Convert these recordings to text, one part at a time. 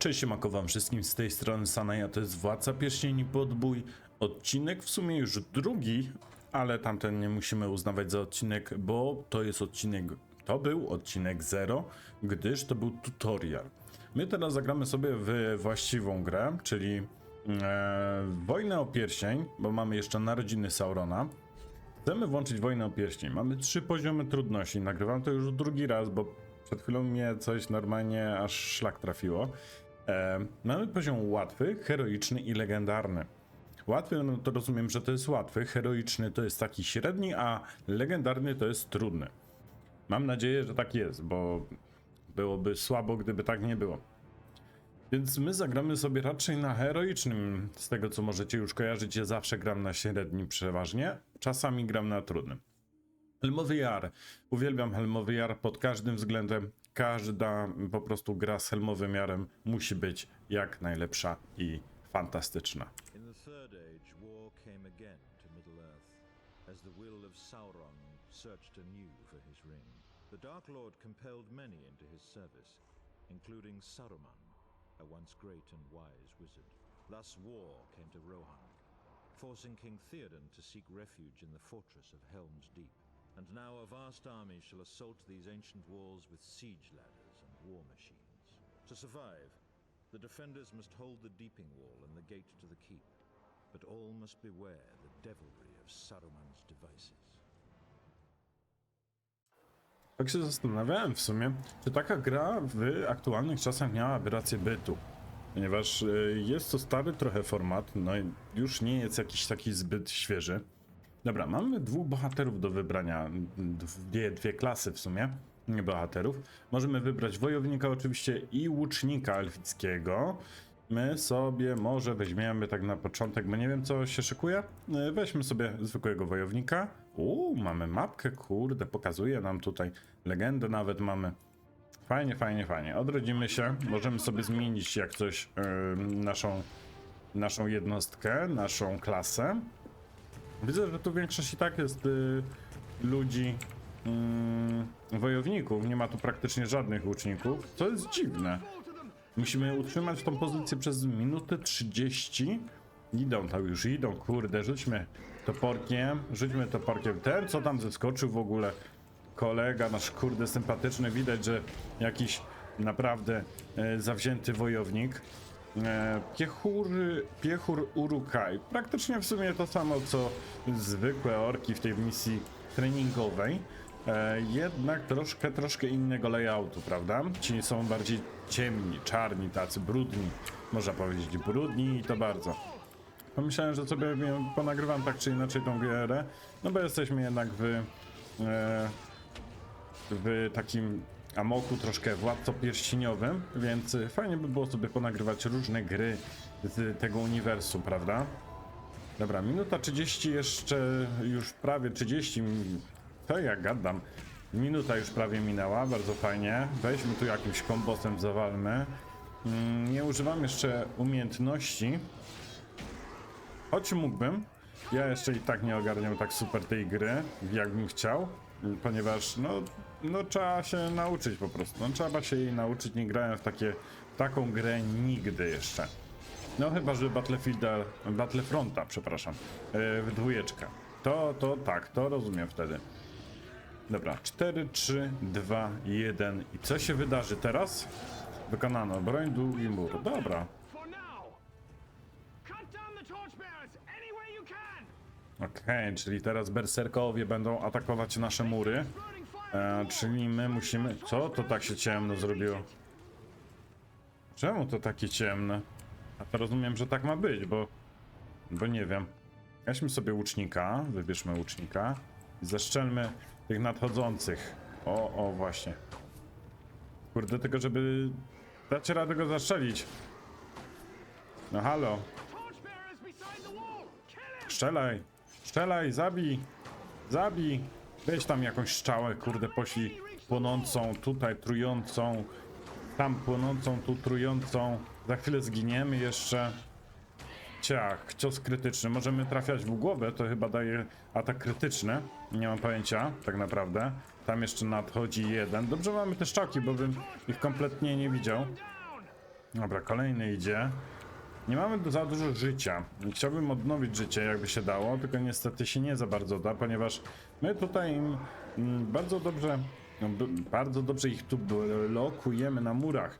Cześć, siemanko wam wszystkim, z tej strony Sanaja, to jest Władca Pierścieni Podbój. Odcinek w sumie już drugi, ale tamten nie musimy uznawać za odcinek, bo to jest odcinek, to był odcinek 0, gdyż to był tutorial. My teraz zagramy sobie w właściwą grę, czyli e, Wojnę o Pierścień, bo mamy jeszcze Narodziny Saurona. Chcemy włączyć Wojnę o Pierścień. Mamy trzy poziomy trudności. Nagrywam to już drugi raz, bo przed chwilą mnie coś normalnie aż szlak trafiło. E, mamy poziom łatwy, heroiczny i legendarny. Łatwy, no to rozumiem, że to jest łatwy, heroiczny to jest taki średni, a legendarny to jest trudny. Mam nadzieję, że tak jest, bo byłoby słabo, gdyby tak nie było. Więc my zagramy sobie raczej na heroicznym. Z tego co możecie już kojarzyć, ja zawsze gram na średnim przeważnie. Czasami gram na trudnym. Helmowy Jar. Uwielbiam Helmowy Jar pod każdym względem. Każda po prostu gra z Helmowym Jarem musi być jak najlepsza i fantastyczna. In the Third Age, war came again to Middle-earth, as the will of Sauron searched anew for his ring. The Dark Lord compelled many into his service, including Saruman, a once great and wise wizard. Thus war came to Rohan, forcing King Theoden to seek refuge in the fortress of Helm's Deep. And now a vast army shall assault these ancient walls with siege ladders and war machines. To survive, the defenders must hold the deeping wall and the gate to the keep, but all must beware the devilry of Saruman's devices. Tak się zastanawiałem w sumie, czy taka gra w aktualnych czasach miałaby rację bytu. Ponieważ y, jest to stary trochę format, no i już nie jest jakiś taki zbyt świeży. Dobra, mamy dwóch bohaterów do wybrania, dwie, dwie klasy w sumie, bohaterów. Możemy wybrać wojownika oczywiście i łucznika elfickiego. My sobie może weźmiemy tak na początek, bo nie wiem co się szykuje. Y, Weźmy sobie zwykłego wojownika. Uuu, mamy mapkę, kurde, pokazuje nam tutaj legendę nawet mamy. Fajnie, fajnie, fajnie. Odrodzimy się. Możemy sobie zmienić jak coś yy, naszą, naszą jednostkę, naszą klasę. Widzę, że tu większość i tak jest y, ludzi, y, wojowników. Nie ma tu praktycznie żadnych łuczników, co jest dziwne. Musimy utrzymać tą pozycję przez minutę 30. Idą tam już, idą, kurde, rzućmy toporkiem, rzućmy toporkiem. Ten, co tam zeskoczył w ogóle, kolega nasz, kurde, sympatyczny, widać, że jakiś naprawdę e, zawzięty wojownik. E, piechur, Urukaj. Praktycznie w sumie to samo, co zwykłe orki w tej misji treningowej. E, jednak troszkę, troszkę innego layoutu, prawda? Ci są bardziej ciemni, czarni, tacy brudni. Można powiedzieć brudni i to bardzo. Pomyślałem, że sobie ponagrywam tak czy inaczej tą grę, no bo jesteśmy jednak w, e, w takim amoku troszkę władco pierścieniowym, więc fajnie by było sobie ponagrywać różne gry z tego uniwersum, prawda? Dobra, minuta 30 jeszcze, już prawie 30, to ja gadam. Minuta już prawie minęła, bardzo fajnie. Weźmy tu jakimś kombosem, zawalmy. Mm, Nie używam jeszcze umiejętności, Choć mógłbym. Ja jeszcze i tak nie ogarniam tak super tej gry, jakbym chciał, ponieważ no, no trzeba się nauczyć po prostu. No, trzeba się jej nauczyć, nie grałem w takie, taką grę nigdy jeszcze. No chyba, że Battlefielda, Battlefronta, przepraszam, yy, w dwójeczkę. To, to tak, to rozumiem wtedy. Dobra, 4, 3, 2, 1 i co się wydarzy teraz? Wykonano, broń długi mur, dobra. Okej, czyli teraz berserkowie będą atakować nasze mury. E, czyli my musimy... Co to tak się ciemno zrobiło? Czemu to takie ciemne? A to rozumiem, że tak ma być, bo... Bo nie wiem. Weźmy sobie łucznika, wybierzmy łucznika. i Zaszczelmy tych nadchodzących. O, o, właśnie. Kurde, tylko żeby dać radę go zastrzelić. No halo. Strzelaj! Strzelaj! Zabij! Zabij! Weź tam jakąś strzałę, kurde, poślij płonącą, tutaj trującą, tam płonącą, tu trującą. Za chwilę zginiemy jeszcze. Ciach, cios krytyczny. Możemy trafiać w głowę, to chyba daje atak krytyczny. Nie mam pojęcia, tak naprawdę. Tam jeszcze nadchodzi jeden. Dobrze mamy te szczałki, bo bym ich kompletnie nie widział. Dobra, kolejny idzie. Nie mamy za dużo życia. Chciałbym odnowić życie, jakby się dało, tylko niestety się nie za bardzo da, ponieważ my tutaj im, mm, bardzo dobrze, no, bardzo dobrze ich tu blokujemy na murach.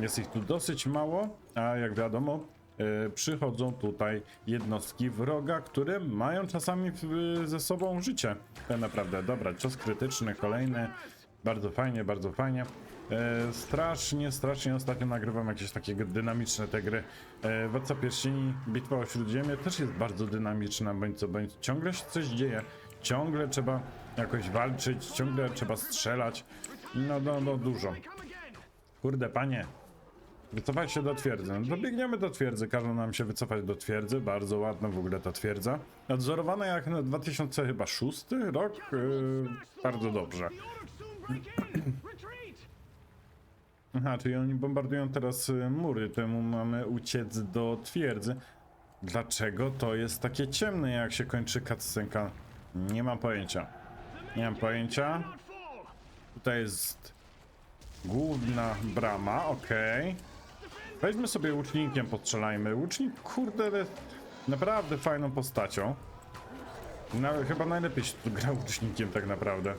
Jest ich tu dosyć mało, a jak wiadomo, e, przychodzą tutaj jednostki wroga, które mają czasami ze sobą życie. Tak naprawdę, dobra, cios krytyczny, kolejny. Bardzo fajnie, bardzo fajnie. E, strasznie, strasznie ostatnio nagrywam jakieś takie dynamiczne te gry. E, Władca Pierścieni, Bitwa o Śródziemie też jest bardzo dynamiczna, bądź co bądź. Ciągle się coś dzieje, ciągle trzeba jakoś walczyć, ciągle trzeba strzelać. No, no, no dużo. Kurde, panie. Wycofać się do twierdzy. No dobiegniemy do twierdzy, każą nam się wycofać do twierdzy. Bardzo ładna w ogóle ta twierdza. Nadzorowana jak na 2006 rok. Yy, bardzo dobrze. Aha, czyli oni bombardują teraz y, mury, temu mamy uciec do twierdzy. Dlaczego to jest takie ciemne, jak się kończy cutscenka? Nie mam pojęcia. Nie mam pojęcia. Tutaj jest główna brama, okej. Weźmy sobie łucznikiem, postrzelajmy. Łucznik, kurde, naprawdę fajną postacią. Chyba najlepiej się tu gra łucznikiem tak naprawdę.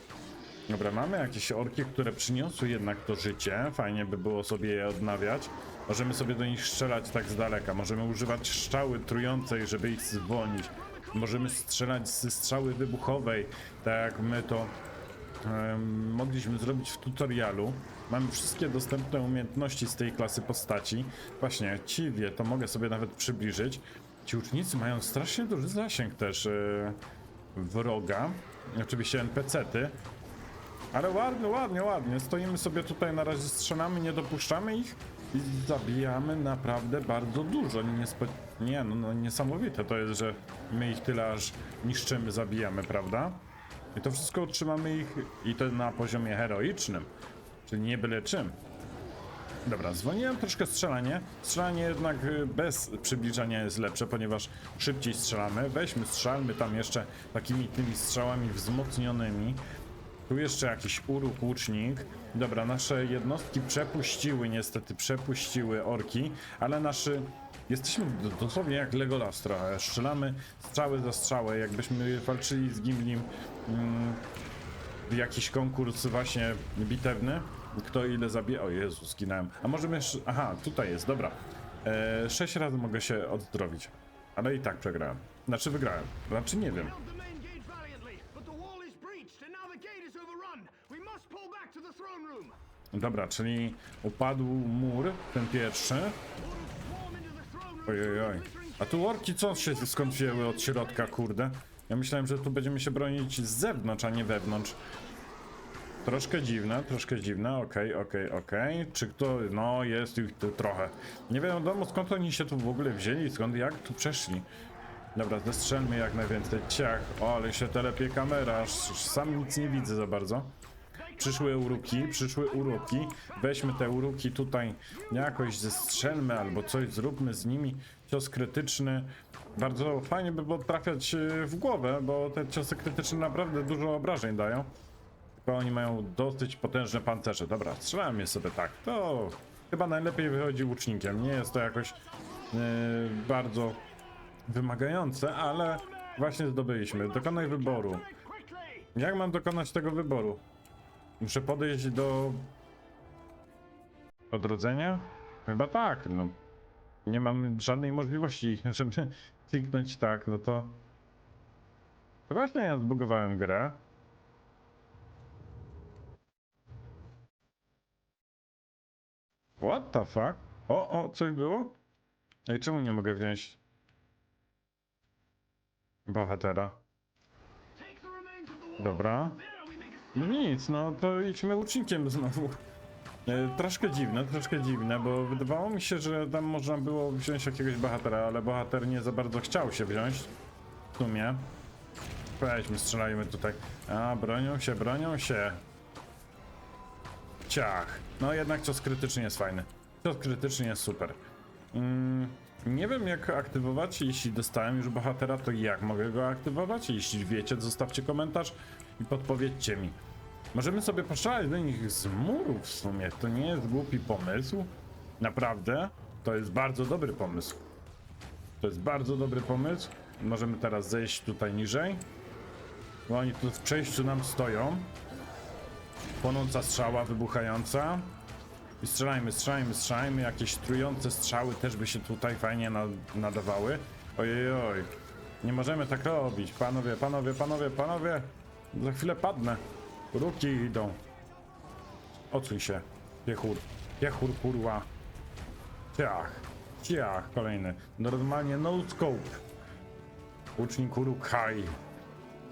Dobra, mamy jakieś orki, które przyniosły jednak to życie. Fajnie by było sobie je odnawiać. Możemy sobie do nich strzelać tak z daleka. Możemy używać strzały trującej, żeby ich zwolnić. Możemy strzelać ze strzały wybuchowej, tak jak my to mogliśmy zrobić w tutorialu. Mamy wszystkie dostępne umiejętności z tej klasy postaci. Właśnie, ci wie, to mogę sobie nawet przybliżyć. Ci ucznicy mają strasznie duży zasięg też e, wroga. Oczywiście NPC-ty. Ale ładnie, ładnie, ładnie. Stoimy sobie tutaj na razie strzelamy, nie dopuszczamy ich i zabijamy naprawdę bardzo dużo. Nie, spo... nie no, no niesamowite to jest, że my ich tyle aż niszczymy, zabijamy, prawda? I to wszystko utrzymamy ich i to na poziomie heroicznym, czyli nie byle czym. Dobra, zwolniłem troszkę strzelanie. Strzelanie jednak y, bez przybliżania jest lepsze, ponieważ szybciej strzelamy. Weźmy, strzelmy tam jeszcze takimi tymi strzałami wzmocnionymi. Tu jeszcze jakiś uruk łucznik. Dobra, nasze jednostki przepuściły, niestety przepuściły orki, ale naszy... Jesteśmy dosłownie jak Legolas trochę. Strzelamy strzały za strzałę, jakbyśmy walczyli z Gimlim. Mm, jakiś konkurs właśnie bitewny. Kto ile zabije? O Jezu, zginąłem. A możemy jeszcze... Aha, tutaj jest, dobra. E, sześć razy mogę się odzdrowić. Ale i tak przegrałem. Znaczy wygrałem. Znaczy nie wiem. Held the main gate valiantly, but the wall is breached and now the gate is overrun. We must pull back to the throne room. Dobra, czyli upadł mur, ten pierwszy. Orcs swarm into the throne room. Ojej, oj. A tu orki co się skąd wzięły od środka, kurde? Ja myślałem, że tu będziemy się bronić z zewnątrz, a nie wewnątrz. Troszkę dziwne, troszkę dziwne, okej, okej, okej. Czy kto, no jest ich tu trochę. Nie wiadomo skąd oni się tu w ogóle wzięli, skąd, jak tu przeszli. Dobra, zestrzelmy jak najwięcej. Ciach, o, ale się telepie kamera, aż sam nic nie widzę za bardzo. Przyszły uruki, przyszły uruki. Weźmy te uruki tutaj, jakoś zestrzelmy albo coś zróbmy z nimi. Cios krytyczny. Bardzo fajnie by było trafiać e, w głowę, bo te ciosy krytyczne naprawdę dużo obrażeń dają. Tylko oni mają dosyć potężne pancerze. Dobra, strzelałem je sobie tak. To chyba najlepiej wychodzi łucznikiem. Nie jest to jakoś e, bardzo wymagające, ale właśnie zdobyliśmy. Dokonaj wyboru. Jak mam dokonać tego wyboru? Muszę podejść do odrodzenia? Chyba tak, no. Nie mam żadnej możliwości, żeby kliknąć tak, no to... To właśnie ja zbugowałem grę. What the fuck? O, o, coś było? Ej, czemu nie mogę wziąć bohatera? Dobra. Nic, no to idźmy łucznikiem znowu. E, troszkę dziwne, troszkę dziwne, bo wydawało mi się, że tam można było wziąć jakiegoś bohatera, ale bohater nie za bardzo chciał się wziąć. W sumie. Weźmy, strzelajmy tutaj. A, bronią się, bronią się. Ciach. No jednak cios krytyczny jest fajny. Cios krytyczny jest super. Mm, nie wiem jak aktywować, jeśli dostałem już bohatera, to jak mogę go aktywować? Jeśli wiecie, zostawcie komentarz i podpowiedzcie mi. Możemy sobie poszaleć do nich z murów w sumie, to nie jest głupi pomysł. Naprawdę, to jest bardzo dobry pomysł. To jest bardzo dobry pomysł. Możemy teraz zejść tutaj niżej. Bo oni tu w przejściu nam stoją. Płonąca strzała wybuchająca. I strzelajmy, strzelajmy, strzelajmy. Jakieś trujące strzały też by się tutaj fajnie na, nadawały. Ojej, oj. Nie możemy tak robić. Panowie, panowie, panowie, panowie. Za chwilę padnę. Ruki idą. Odsuń się. Piechur. Piechur, kurwa. Ciach. Ciach. Kolejny. Normalnie no scope. Łucznik Urukhaj.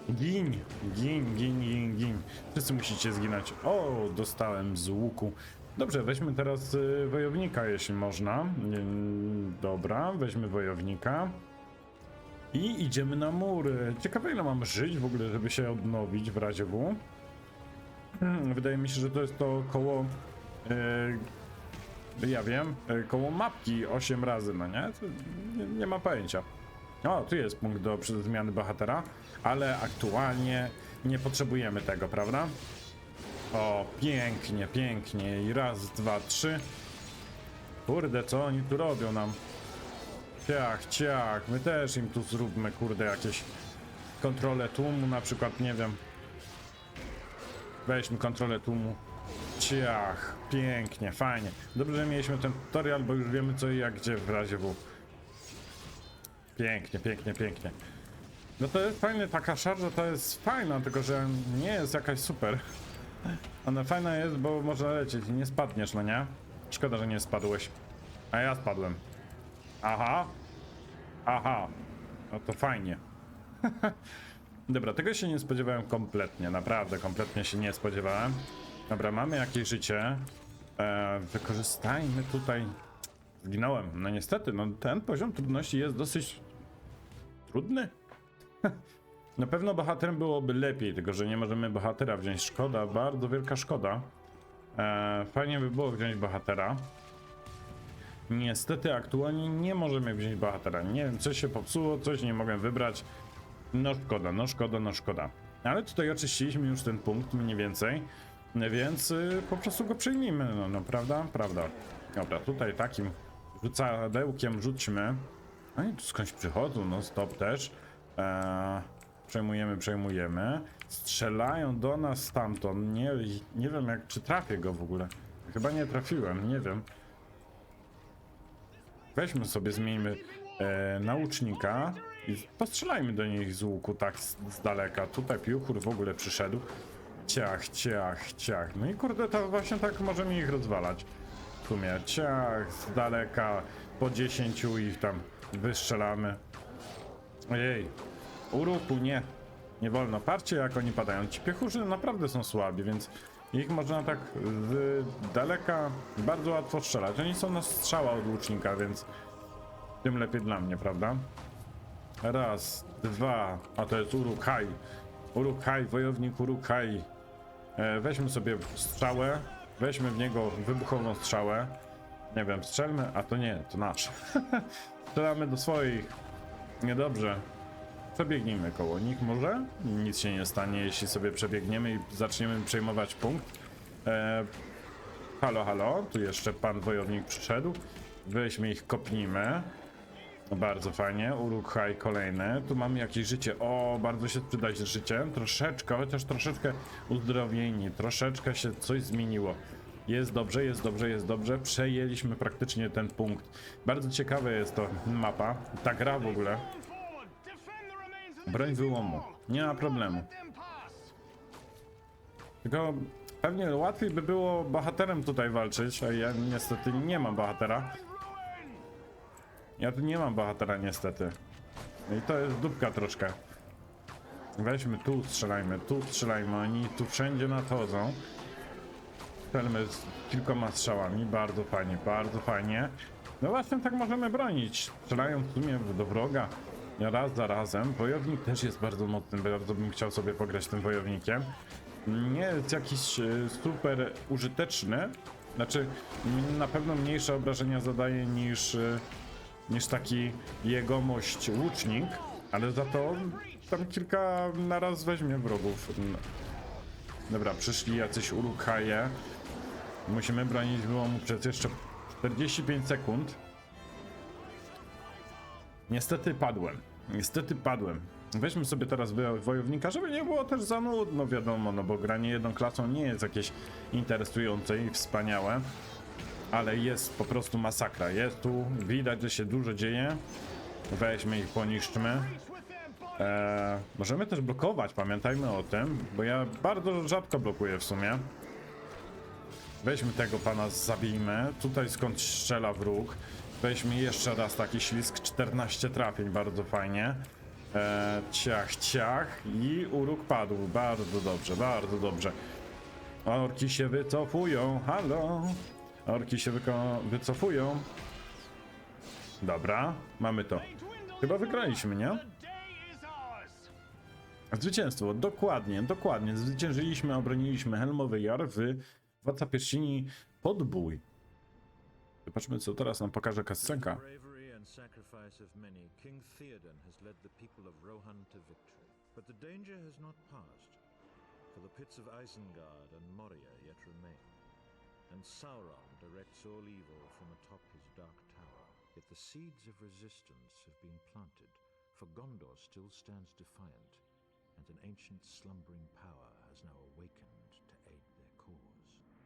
Gin, gin, gin, gin, gin. Wszyscy musicie zginąć. O, dostałem z łuku. Dobrze, weźmy teraz y, wojownika, jeśli można. Ym, dobra, weźmy wojownika. I idziemy na mury. Ciekawe ile mam żyć w ogóle, żeby się odnowić w razie W. Hmm, Wydaje mi się, że to jest to koło... Yy, ja wiem, yy, koło mapki 8 razy, no nie? Nie, nie ma pojęcia. O, tu jest punkt do zmiany bohatera, ale aktualnie nie potrzebujemy tego, prawda? O, pięknie, pięknie. I raz, dwa, trzy. Kurde, co oni tu robią nam? Ciach, ciach. My też im tu zróbmy, kurde, jakieś kontrolę tłumu, na przykład, nie wiem. Weźmy kontrolę tłumu. Ciach, pięknie, fajnie. Dobrze, że mieliśmy ten tutorial, bo już wiemy co i jak gdzie w razie W. Pięknie, pięknie, pięknie. No to jest fajnie, taka szarża to jest fajna, tylko że nie jest jakaś super. Ona fajna jest, bo można lecieć i nie spadniesz, no nie? Szkoda, że nie spadłeś. A ja spadłem. Aha. Aha. No to fajnie. Dobra, tego się nie spodziewałem kompletnie, naprawdę kompletnie się nie spodziewałem. Dobra, mamy jakieś życie. E, wykorzystajmy tutaj. Zginąłem. No niestety, no ten poziom trudności jest dosyć trudny. Na pewno bohaterem byłoby lepiej, tylko że nie możemy bohatera wziąć. Szkoda, bardzo wielka szkoda. E, fajnie by było wziąć bohatera. Niestety aktualnie nie możemy wziąć bohatera. Nie wiem, coś się popsuło, coś nie mogę wybrać. No szkoda, no szkoda, no szkoda. Ale tutaj oczyściliśmy już ten punkt mniej więcej, więc y, po prostu go przyjmijmy, no, no prawda? Prawda. Dobra, tutaj takim rzucadełkiem rzućmy. Oni tu skądś przychodzą, no stop też. Eee, przejmujemy, przejmujemy. Strzelają do nas stamtąd. Nie, nie wiem jak, czy trafię go w ogóle. Chyba nie trafiłem, nie wiem. Weźmy sobie, zmieńmy e, naucznika i postrzelajmy do nich z łuku tak z, z daleka. Tutaj pióchur w ogóle przyszedł. Ciach, ciach, ciach. No i kurde, to właśnie tak możemy ich rozwalać. W sumie ciach, z daleka, po 10 ich tam wystrzelamy. Ojej, uruchu, nie. Nie wolno. Patrzcie jak oni padają. Ci piechurzy naprawdę są słabi, więc ich można tak z daleka bardzo łatwo strzelać. Oni są na strzała od łucznika, więc tym lepiej dla mnie, prawda? Raz, dwa, a to jest Urukhaj. Urukhaj, wojownik Urukhaj. E, weźmy sobie strzałę, weźmy w niego wybuchową strzałę. Nie wiem, strzelmy, a to nie, to nasz. Strzelamy do swoich. Niedobrze. Przebiegnijmy koło nich może? Nic się nie stanie, jeśli sobie przebiegniemy i zaczniemy przejmować punkt. E, halo, halo, tu jeszcze pan wojownik przyszedł. Weźmy ich, kopnijmy. No bardzo fajnie, Urukhaj kolejny. Tu mamy jakieś życie. O, bardzo się przyda się życie. Troszeczkę, chociaż troszeczkę uzdrowieni. Troszeczkę się coś zmieniło. Jest dobrze, jest dobrze, jest dobrze. Przejęliśmy praktycznie ten punkt. Bardzo ciekawe jest to mapa. Ta gra w ogóle. Broń wyłomu. Nie ma problemu. Tylko pewnie łatwiej by było bohaterem tutaj walczyć, a ja niestety nie mam bohatera. Ja tu nie mam bohatera niestety. I to jest dupka troszkę. Weźmy tu, strzelajmy, tu strzelajmy, oni tu wszędzie nadchodzą. Strzelmy z kilkoma strzałami, bardzo fajnie, bardzo fajnie. No właśnie tak możemy bronić, strzelając w sumie do wroga raz za razem. Wojownik też jest bardzo mocny, bardzo bym chciał sobie pograć tym wojownikiem. Nie jest jakiś e, super użyteczny, znaczy na pewno mniejsze obrażenia zadaje niż, e, niż taki jegomość łucznik, ale za to tam kilka naraz weźmie wrogów. Dobra, przyszli jacyś urukhaje. Musimy bronić wyłomu przed jeszcze 45 sekund. Niestety padłem. Niestety padłem. Weźmy sobie teraz wo- wojownika, żeby nie było też za nudno, wiadomo, no bo granie jedną klasą nie jest jakieś interesujące i wspaniałe. Ale jest po prostu masakra. Jest tu, widać, że się dużo dzieje. Weźmy ich, poniszczmy. Eee, możemy też blokować, pamiętajmy o tym, bo ja bardzo rzadko blokuję w sumie. Weźmy tego pana, zabijmy. Tutaj skąd strzela wróg. Weźmy jeszcze raz taki ślisk, 14 trafień, bardzo fajnie. Eee, ciach, ciach i uruk padł. Bardzo dobrze, bardzo dobrze. Orki się wycofują, halo. Orki się wycofują. Dobra, mamy to. Chyba wygraliśmy, nie? Zwycięstwo, dokładnie, dokładnie. Zwyciężyliśmy, obroniliśmy Helmowy Jar w Władca Pierścieni Podbój. Zobaczmy, co teraz nam pokaże kascenka. sacrifice of many, King Theoden has led the people of Rohan to victory. But the danger has not passed, for the pits of Isengard and Moria yet remain. And Sauron directs all evil from atop his dark tower. Yet the seeds of resistance have been planted, for Gondor still stands defiant, and an ancient slumbering power has now awakened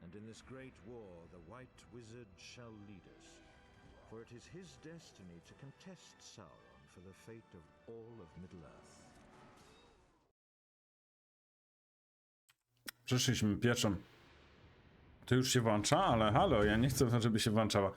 And in this great war, the White Wizard shall lead us, for it is his destiny to contest Sauron for the fate of all of Middle-earth. Przeszliśmy pieczą. To już się włącza, ale halo, ja nie chcę, żeby się włączała.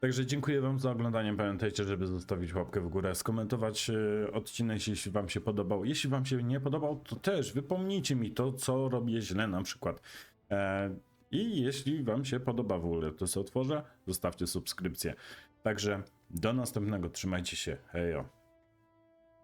Także dziękuję wam za oglądanie. Pamiętajcie, żeby zostawić łapkę w górę, skomentować e, odcinek, jeśli wam się podobał. Jeśli wam się nie podobał, to też wypomnijcie mi to, co robię źle na przykład. E, I jeśli wam się podoba w ogóle to, co otworzę, zostawcie subskrypcję. Także do następnego. Trzymajcie się. Hejo.